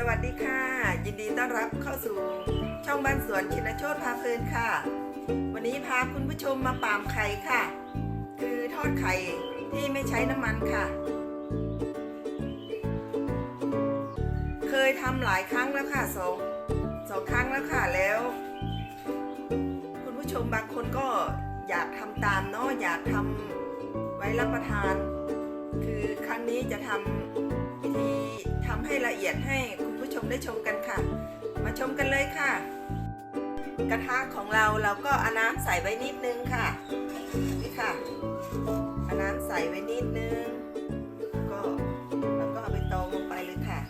สวัสดีค่ะ ยินดีต้อนรับเข้าสู่ช่องบ้านสวนชินโชตพาเพลินค่ะ วันนี้พาคุณผู้ชมมาปามไข่ค่ะ คือทอดไข่ที่ไม่ใช้น้ำมันค่ะ เคยทำหลายครั้งแล้วค่ะสองสองครั้งแล้วค่ะแล้ว คุณผู้ชมบางคนก็อยากทำตามเนาะอยากทำไว้รับประทาน คือครั้งนี้จะทำ มีทำให้ละเอียดให้คุณผู้ชมได้ชมกันค่ะ มาชมกันเลยค่ะ กระทะของเราเราก็เอาน้ำใส่ไว้นิดนึงค่ะนี่ค่ะเอาน้ำใส่ไว้นิดนึงก็เราก็เอาไปตองลงไปเลยค่ะ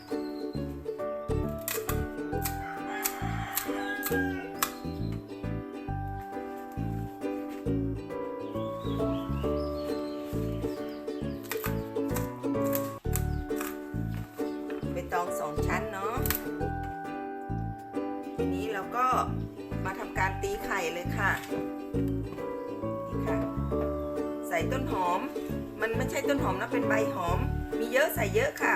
ทีนี้เราก็มาทำการตีไข่เลยค่ะนี่ค่ะ ใส่ต้นหอม มันไม่ใช่ต้นหอมนะเป็นใบหอม มีเยอะใส่เยอะค่ะ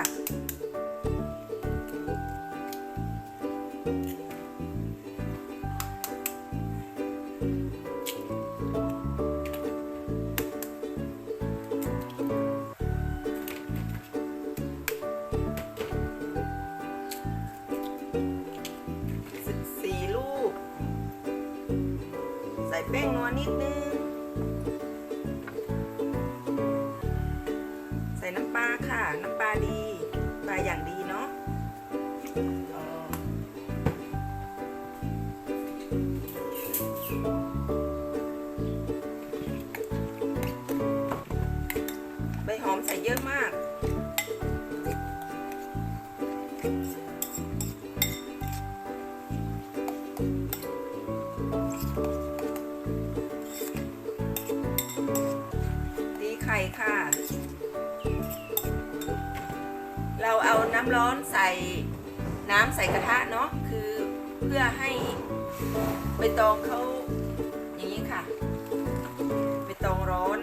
แป้งนัวนิดนึง ใส่น้ำปลาค่ะ น้ำปลาดีปลาอย่างดีเนาะอำร้อนใส่น้ำใส่กระทะเนาะคือเพื่อให้ใบตองเขาอย่างนี้ค่ะใบตองร้อน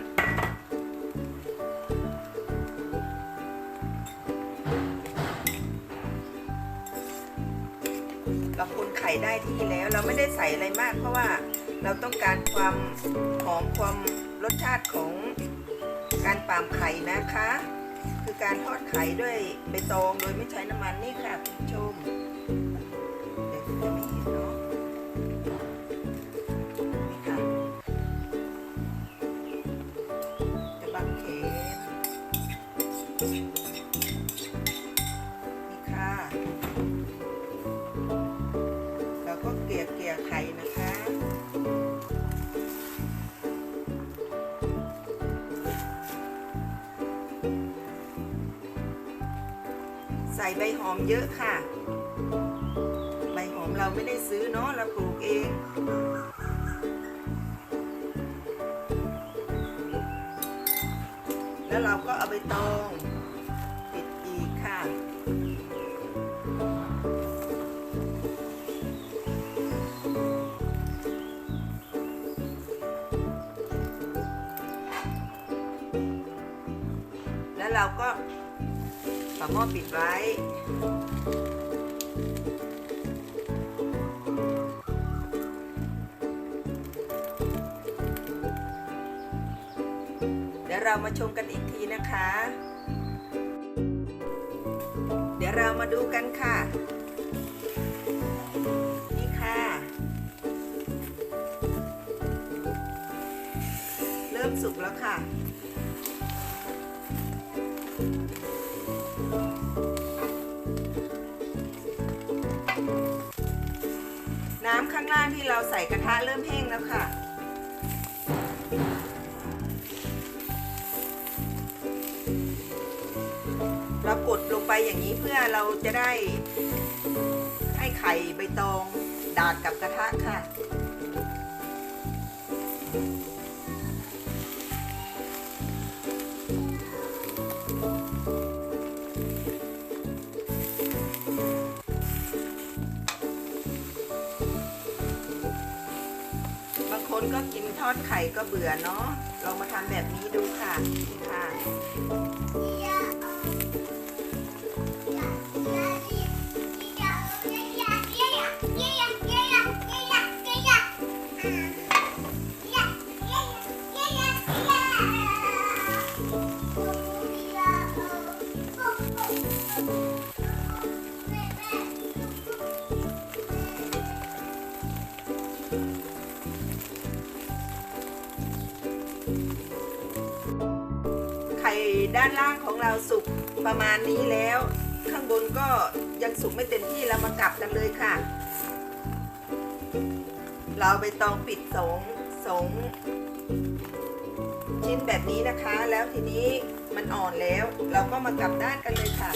เราคนไข่ได้ที่แล้วเราไม่ได้ใส่อะไรมาก เพราะว่าเราต้องการความหอมความรสชาติของการปามไข่นะคะ การทอดไข่ด้วยใบตองโดยไม่ใช้น้ำมันนี่ค่ะคุณผู้ชม ใส่ใบหอมเยอะค่ะ ใบหอมเราไม่ได้ซื้อเนาะเราปลูกเอง แล้วเราก็เอาใบตองปิดอีกค่ะ แล้วเราก็ ฝาหม้อปิดไว้เดี๋ยวเรามาชมกันอีกทีนะคะ เดี๋ยวเรามาดูกันค่ะ นี่ค่ะ เริ่มสุกแล้วค่ะ เราใส่กระทะเริ่มแห้งแล้วค่ะ เรากดลงไปอย่างนี้เพื่อเราจะได้ให้ไข่ใบตองดาดกับกระทะค่ะ ทอดไข่ก็เบื่อเนาะลองมาทำแบบนี้ดูค่ะค่ะ ด้านล่างของเราสุกประมาณนี้แล้ว ข้างบนก็ยังสุกไม่เต็มที่เรามากลับกันเลยค่ะ เราไปตองปิดสองสองชิ้นแบบนี้นะคะ แล้วทีนี้มันอ่อนแล้ว เราก็มากลับด้านกันเลยค่ะ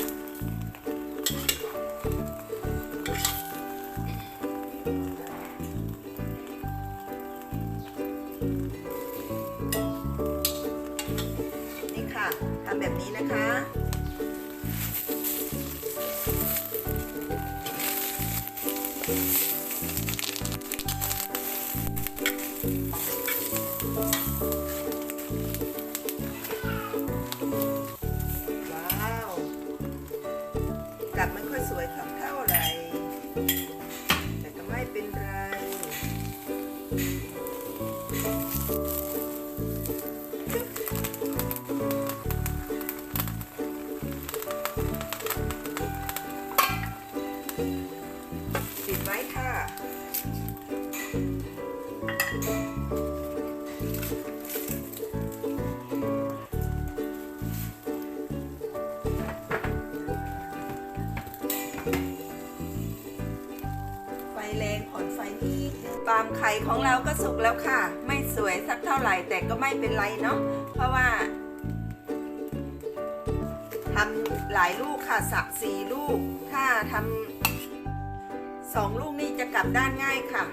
สวยสวยเท่าไหร่ แต่ก็ไม่เป็นไรปิดไว้ค่ะ ไฟแรงผ่อนไฟนิดปาล์มไข่ของเราก็สุกแล้วค่ะ ไม่สวยสักเท่าไหร่แต่ก็ไม่เป็นไรเนาะเพราะว่าทำหลายลูกค่ะสักสี่ลูก ถ้าทำสองลูกนี่จะกลับด้านง่ายค่ะ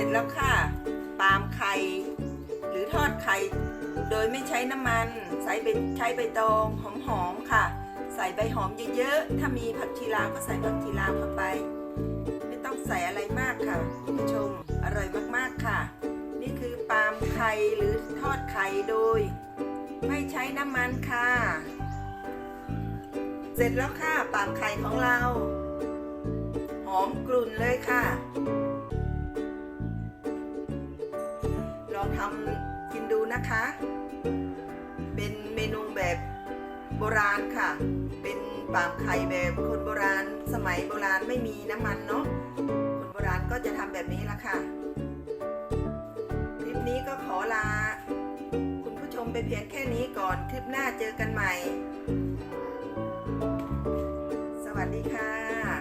ร็จแล้วค่ะปาล์มไข่หรือทอดไข่โดยไม่ใช้น้ำมัน ใช้ใบใช้ใบตองหอมๆค่ะ ใส่ใบหอมเยอะๆ ถ้ามีผักชีลาวก็ใส่ผักชีลาวเข้าไป ไม่ต้องใส่อะไรมากค่ะคุณผู้ชมอร่อยมากๆค่ะ นี่คือปาล์มไข่หรือทอดไข่โดย ไม่ใช้น้ำมันค่ะ เสร็จแล้วค่ะปาล์มไข่ของเรา หอมกลุ่นเลยค่ะ ทำกินดูนะคะ เป็นเมนูแบบโบราณค่ะ เป็นปามไข่แบบคนโบราณ สมัยโบราณไม่มีน้ำมันเนาะ คนโบราณก็จะทำแบบนี้ละค่ะ คลิปนี้ก็ขอลา คุณผู้ชมไปเพียงแค่นี้ก่อน คลิปหน้าเจอกันใหม่ สวัสดีค่ะ